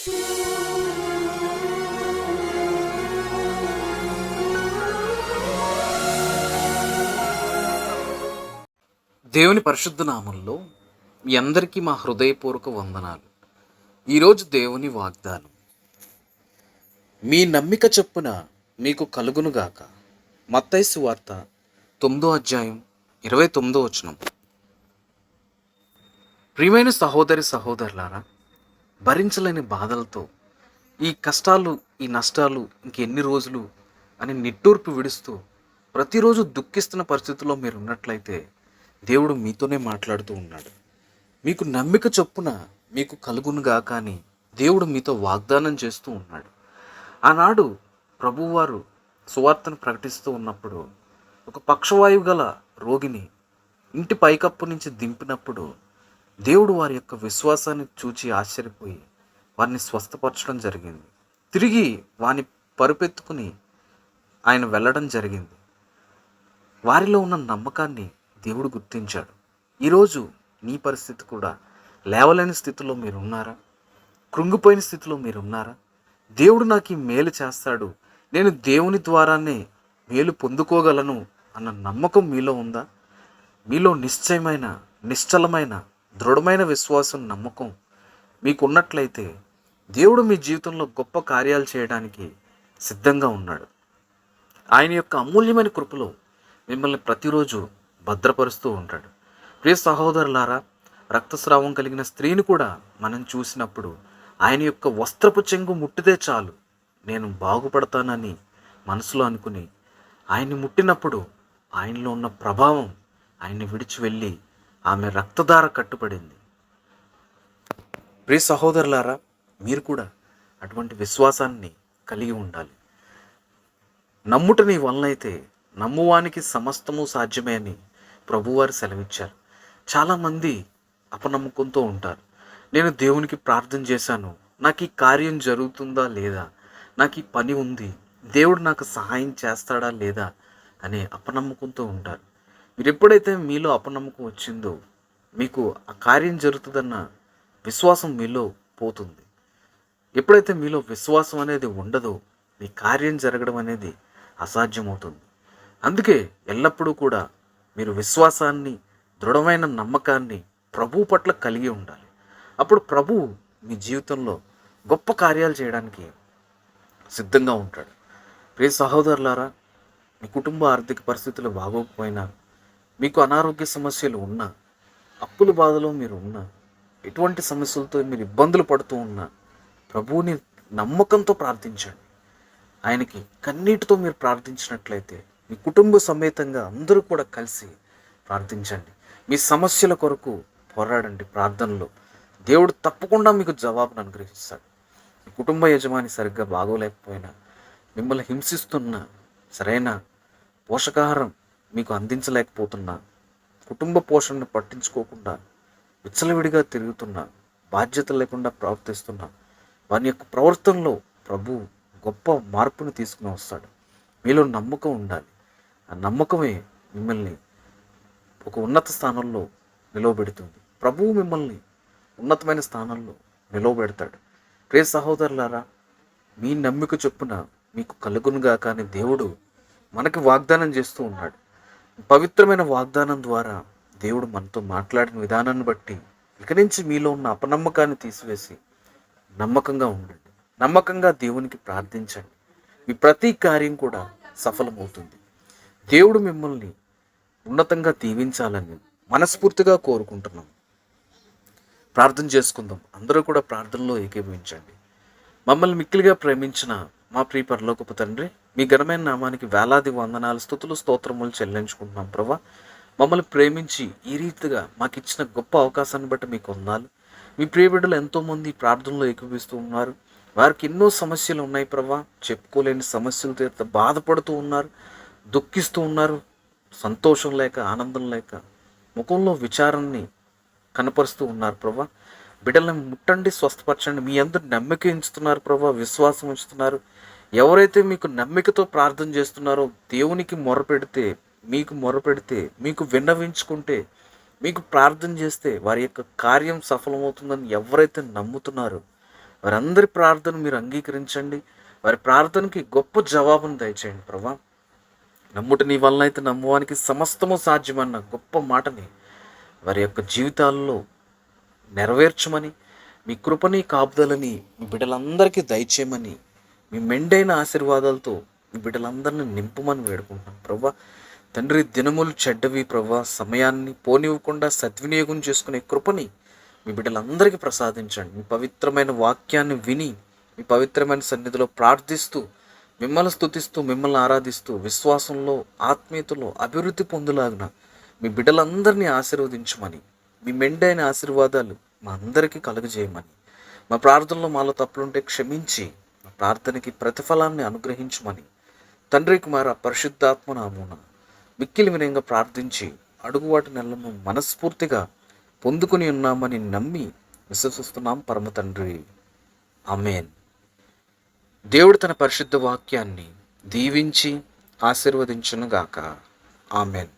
దేవుని పరిశుద్ధ నామంలో మీ అందరికీ మా హృదయపూర్వక వందనాలు. ఈరోజు దేవుని వాగ్దానం. మీ నమ్మిక చొప్పున మీకు కలుగునుగాక మత్తైసు వార్త తొమ్మిదో అధ్యాయం ఇరవై తొమ్మిదో వచనం. ప్రియమైన సహోదరి సహోదరులారా భరించలేని బాధలతో ఈ కష్టాలు ఈ నష్టాలు ఇంకెన్ని రోజులు అని నిట్టూర్పు విడుస్తూ ప్రతిరోజు దుఃఖిస్తున్న పరిస్థితుల్లో మీరు ఉన్నట్లయితే దేవుడు మీతోనే మాట్లాడుతూ ఉన్నాడు. మీకు నమ్మిక చొప్పున మీకు కలుగునుగా కానీ దేవుడు మీతో వాగ్దానం చేస్తూ ఉన్నాడు. ఆనాడు ప్రభువారు సువార్తను ప్రకటిస్తూ ఉన్నప్పుడు ఒక పక్షవాయువు గల రోగిని ఇంటి పైకప్పు నుంచి దింపినప్పుడు దేవుడు వారి యొక్క విశ్వాసాన్ని చూచి ఆశ్చర్యపోయి వారిని స్వస్థపరచడం జరిగింది. తిరిగి వాని పరుపెత్తుకుని ఆయన వెళ్ళడం జరిగింది. వారిలో ఉన్న నమ్మకాన్ని దేవుడు గుర్తించాడు. ఈరోజు నీ పరిస్థితి కూడా లేవలేని స్థితిలో మీరు ఉన్నారా కృంగిపోయిన స్థితిలో మీరు ఉన్నారా దేవుడు నాకు ఈ మేలు చేస్తాడు. నేను దేవుని ద్వారానే మేలు పొందుకోగలను అన్న నమ్మకం మీలో ఉందా? మీలో నిశ్చయమైన నిశ్చలమైన దృఢమైన విశ్వాసం నమ్మకం మీకు ఉన్నట్లయితే దేవుడు మీ జీవితంలో గొప్ప కార్యాలు చేయడానికి సిద్ధంగా ఉన్నాడు. ఆయన యొక్క అమూల్యమైన కృపలో మిమ్మల్ని ప్రతిరోజు భద్రపరుస్తూ ఉంటాడు. ప్రియ సహోదరులారా రక్తస్రావం కలిగిన స్త్రీని కూడా మనం చూసినప్పుడు ఆయన యొక్క వస్త్రపు చెంగు ముట్టితే చాలు నేను బాగుపడతానని మనసులో అనుకుని ఆయన్ని ముట్టినప్పుడు ఆయనలో ఉన్న ప్రభావం ఆయన్ని విడిచి వెళ్ళి ఆమె రక్తధార కట్టుబడింది. ప్రియ సహోదరులారా మీరు కూడా అటువంటి విశ్వాసాన్ని కలిగి ఉండాలి. నమ్ముట నీ వలనైతే నమ్మువానికి సమస్తము సాధ్యమే అని ప్రభువారు సెలవిచ్చారు. చాలామంది అపనమ్మకంతో ఉంటారు. నేను దేవునికి ప్రార్థన చేశాను. నాకు ఈ కార్యం జరుగుతుందా లేదా? నాకు ఈ పని ఉంది. దేవుడు నాకు సహాయం చేస్తాడా లేదా? అనే అపనమ్మకంతో ఉంటారు. మీరు ఎప్పుడైతే మీలో అపనమ్మకం వచ్చిందో మీకు ఆ కార్యం జరుగుతుందన్న విశ్వాసం మీలో పోతుంది. ఎప్పుడైతే మీలో విశ్వాసం అనేది ఉండదో మీ కార్యం జరగడం అనేది అసాధ్యమవుతుంది. అందుకే ఎల్లప్పుడూ కూడా మీరు విశ్వాసాన్ని దృఢమైన నమ్మకాన్ని ప్రభు పట్ల కలిగి ఉండాలి. అప్పుడు ప్రభు మీ జీవితంలో గొప్ప కార్యాలు చేయడానికి సిద్ధంగా ఉంటాడు. ప్రియ సహోదరులారా మీ కుటుంబ ఆర్థిక పరిస్థితులు బాగోకపోయినా మీకు అనారోగ్య సమస్యలు ఉన్నా అప్పుల బాధలో మీరు ఉన్నా ఎటువంటి సమస్యలతో మీరు ఇబ్బందులు పడుతూ ఉన్నా ప్రభువుని నమ్మకంతో ప్రార్థించండి. ఆయనకి కన్నీటితో మీరు ప్రార్థించినట్లయితే మీ కుటుంబ సమేతంగా అందరూ కూడా కలిసి ప్రార్థించండి. మీ సమస్యల కొరకు పోరాడండి ప్రార్థనలో. దేవుడు తప్పకుండా మీకు జవాబును అనుగ్రహిస్తాడు. మీ కుటుంబ యజమాని సరిగ్గా బాగోలేకపోయినా మిమ్మల్ని హింసిస్తున్న సరైన పోషకాహారం మీకు అందించలేకపోతున్నా. కుటుంబ పోషణను పట్టించుకోకుండా విచ్చలవిడిగా తిరుగుతున్న బాధ్యత లేకుండా ప్రవర్తిస్తున్న వారి యొక్క ప్రవర్తనలో ప్రభు గొప్ప మార్పును తీసుకుని వస్తాడు. మీలో నమ్మకం ఉండాలి. ఆ నమ్మకమే మిమ్మల్ని ఒక ఉన్నత స్థానంలో నిలవబెడుతుంది. ప్రభువు మిమ్మల్ని ఉన్నతమైన స్థానంలో నిలవబెడతాడు. ప్రే సహోదరులారా మీ నమ్మిక చొప్పున మీకు కలుగునుగా కానీ దేవుడు మనకి వాగ్దానం చేస్తూ ఉన్నాడు. పవిత్రమైన వాగ్దానం ద్వారా దేవుడు మనతో మాట్లాడిన విధానాన్ని బట్టి ఇక నుంచి మీలో ఉన్న అపనమ్మకాన్ని తీసివేసి నమ్మకంగా ఉండండి. నమ్మకంగా దేవునికి ప్రార్థించండి. మీ ప్రతి కార్యం కూడా సఫలమవుతుంది. దేవుడు మిమ్మల్ని ఉన్నతంగా దీవించాలని మనస్ఫూర్తిగా కోరుకుంటున్నాం. ప్రార్థన చేసుకుందాం. అందరూ కూడా ప్రార్థనలో ఏకీభవించండి. మమ్మల్ని మిక్కిలిగా ప్రేమించిన మా ప్రియ పరలోకపు తండ్రి మీ ఘనమైన నామానికి వేలాది వందనాలు స్థుతులు స్తోత్రములు చెల్లించుకుంటున్నాం ప్రభా. మమ్మల్ని ప్రేమించి ఈ రీతిగా మాకు ఇచ్చిన గొప్ప అవకాశాన్ని బట్టి మీకు వందాలు మీ ప్రియ బిడ్డలు ఎంతోమంది ప్రార్థనలో ఏకీపిస్తూ ఉన్నారు. వారికి ఎన్నో సమస్యలు ఉన్నాయి ప్రభా. చెప్పుకోలేని సమస్యలతో తీర్త బాధపడుతూ ఉన్నారు దుఃఖిస్తూ ఉన్నారు. సంతోషం లేక ఆనందం లేక ముఖంలో విచారాన్ని కనపరుస్తూ ఉన్నారు ప్రభా. బిడ్డలను ముట్టండి స్వస్థపరచండి. మీ అందరు నమ్మిక ఉంచుతున్నారు ప్రభా విశ్వాసం ఉంచుతున్నారు. ఎవరైతే మీకు నమ్మికతో ప్రార్థన చేస్తున్నారో దేవునికి మొరపెడితే మీకు మొరపెడితే మీకు విన్నవించుకుంటే మీకు ప్రార్థన చేస్తే వారి యొక్క కార్యం సఫలమవుతుందని ఎవరైతే నమ్ముతున్నారో వారందరి ప్రార్థన మీరు అంగీకరించండి. వారి ప్రార్థనకి గొప్ప జవాబును దయచేయండి ప్రభా. నమ్ముట నీ వలన అయితే నమ్మువానికి సమస్తము సాధ్యమన్న గొప్ప మాటని వారి యొక్క జీవితాల్లో నెరవేర్చమని మీ కృపని కాపుదలని మీ బిడ్డలందరికీ దయచేయమని మీ మెండైన ఆశీర్వాదాలతో మీ బిడ్డలందరినీ నింపమని వేడుకుంటున్నాం. ప్రభా తండ్రి దినములు చెడ్డవి ప్రభా సమయాన్ని పోనివ్వకుండా సద్వినియోగం చేసుకునే కృపని మీ బిడ్డలందరికీ ప్రసాదించండి. మీ పవిత్రమైన వాక్యాన్ని విని మీ పవిత్రమైన సన్నిధిలో ప్రార్థిస్తూ మిమ్మల్ని స్థుతిస్తూ మిమ్మల్ని ఆరాధిస్తూ విశ్వాసంలో ఆత్మీయతలో అభివృద్ధి పొందులాగిన మీ బిడ్డలందరినీ ఆశీర్వదించమని మీ మెండైన ఆశీర్వాదాలు మా అందరికీ కలుగజేయమని. మా ప్రార్థనలో మాలో తప్పులుంటే క్షమించి మా ప్రార్థనకి ప్రతిఫలాన్ని అనుగ్రహించమని. తండ్రి కుమార పరిశుద్ధాత్మ నామూన మిక్కిలి వినయంగా ప్రార్థించి అడుగువాటి నెలను మనస్ఫూర్తిగా పొందుకుని ఉన్నామని నమ్మి విశ్వసిస్తున్నాం పరమ తండ్రి. అమేన్ దేవుడు తన పరిశుద్ధ వాక్యాన్ని దీవించి ఆశీర్వదించునుగాక. ఆమెన్.